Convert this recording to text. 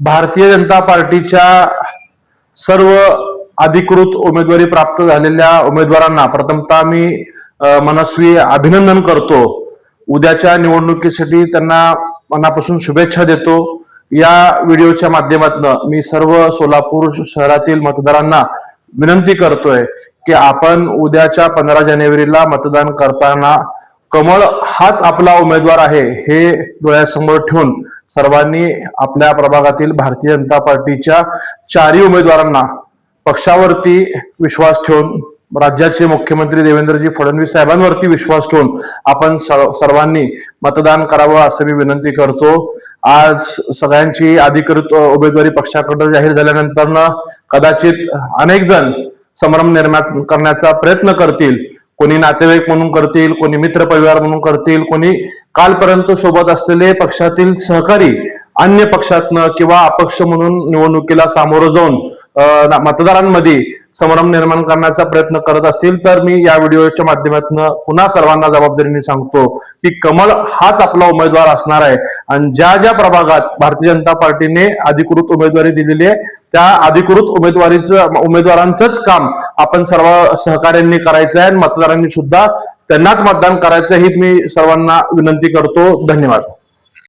भारतीय जनता पार्टीच्या सर्व अधिकृत उमेदवारी प्राप्त झालेल्या उमेदवारांना प्रथमतः मी मनस्वी अभिनंदन करतो. उद्याच्या निवडणुकीसाठी त्यांना मनापासून शुभेच्छा देतो. या व्हिडिओच्या माध्यमातून मी सर्व सोलापूर शहरातील मतदारांना विनंती करतोय की आपण उद्याच्या पंधरा जानेवारीला मतदान करताना कमळ हाच आपला उमेदवार आहे हे डोळ्यासमोर ठेवून सर्वांनी आपल्या प्रभागातील भारतीय जनता पार्टीच्या चारही उमेदवारांना पक्षावरती विश्वास ठेवून राज्याचे मुख्यमंत्री देवेंद्रजी फडणवीस साहेबांवरती विश्वास ठेवून आपण सर्वांनी मतदान करावं असं मी विनंती करतो. आज सगळ्यांची अधिकृत उमेदवारी पक्षाकडे जाहीर झाल्यानंतर कदाचित अनेक जण संभ्रम निर्माण करण्याचा प्रयत्न करतील. कोणी नातेवाईक म्हणून करतील कोणी मित्र परिवार म्हणून करतील कोणी कालपर्यंत सोबत असलेले पक्षातील सहकारी अन्य पक्षातनं किंवा अपक्ष म्हणून निवडणुकीला सामोरं जाऊन मतदारांमध्ये संभ्रम निर्माण करण्याचा प्रयत्न करत असतील तर मी या व्हिडिओच्या माध्यमातून पुन्हा सर्वांना जबाबदारीने सांगतो की कमल हाच आपला उमेदवार असणार आहे. आणि ज्या ज्या प्रभागात भारतीय जनता पार्टीने अधिकृत उमेदवारी दिलेली आहे त्या अधिकृत उमेदवारीचं उमेदवारांचंच काम आपण सर्व सहकार्यांनी करायचं आहे आणि मतदारांनी सुद्धा त्यांनाच मतदान करायचं ही मी सर्वांना विनंती करतो. धन्यवाद.